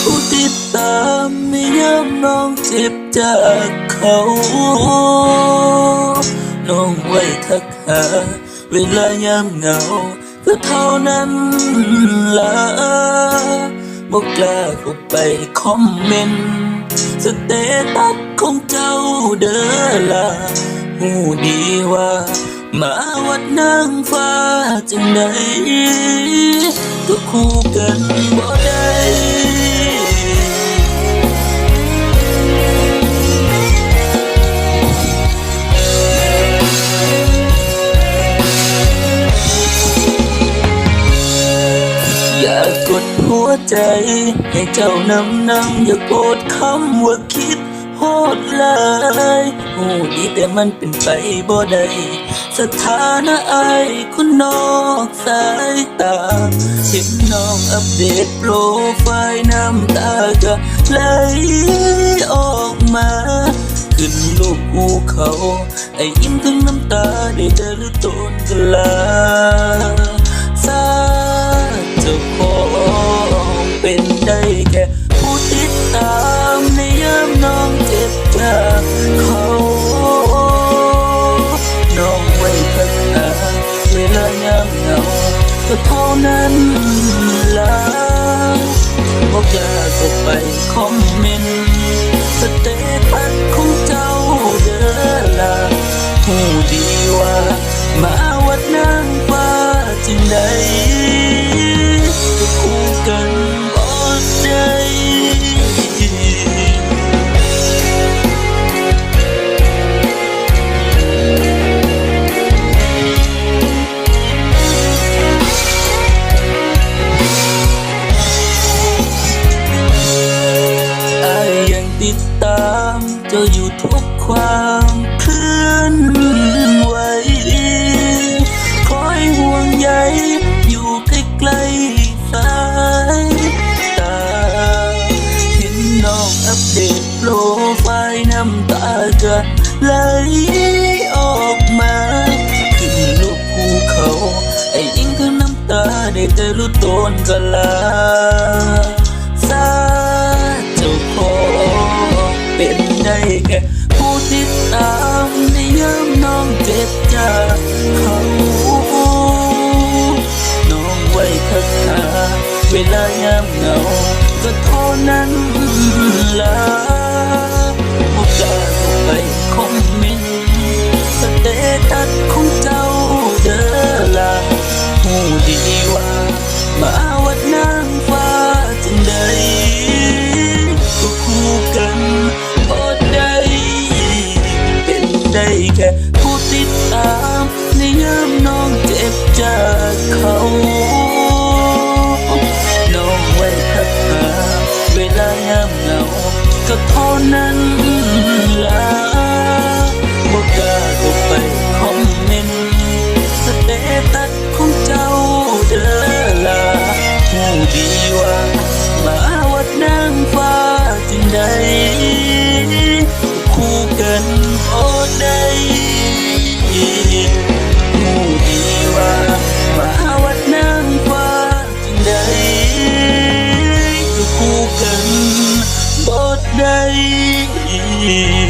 ผู้ติดตามไม่ย้ำน้องเจ็บจากเขา น้องไว้ทักหา เวลายามเหงาก็เท่านั้นละบอกกล้าเข้าไปคอมเมนต์สเตตัสของเจ้าเด้อละหูดีว่ามาวัดนางฟ้าจังใดก็คู่กันบ่ได้ กดหัวใจ ให้เจ้านำนำอย่าโกรธคำว่าคิดโหดเลยหูดีแต่มันเป็นไปบ่ได้สถานะไอายคนนอกสายตาเห็นน้องอัปเดตโปรไฟล์น้ำตาก็ไหลออกมา ขึ้นลูกภูเขา ไอ้ยิ้มถึงน้ำตาได้เจอหรือตนกลาสาเจ้าของ เป็นได้แค่ผู้ติดตามในยามน้องเจ็บจากเขาน้องไว้พักหาเวลายามเหงาก็เท่านั้นละบอกอยากออกไปคอมเมนต์สเต ติดตามเจ้าอยู่ทุกความเคลื่อนไหวคอยห่วงใยอยู่ใกล้ๆสายตาเห็นน้องอัปเดตโปรไฟล์น้ำตาจะไหลออกมาขึ้นลูกภูเขา ไอ้ยิงคือน้ำตาได้แต่รู้ตนก็ลา ได้แค่ผู้ติดตามในยามน้องเจ็บจากเขาน้องไว้คักหาเวลายามเหงาก็เท่านั้นละ แค่ผู้ติดตามในยามน้องเจ็บจากเขาน้องไว้ทักหาเวลายามเหงาก็เท่านั้น me. you.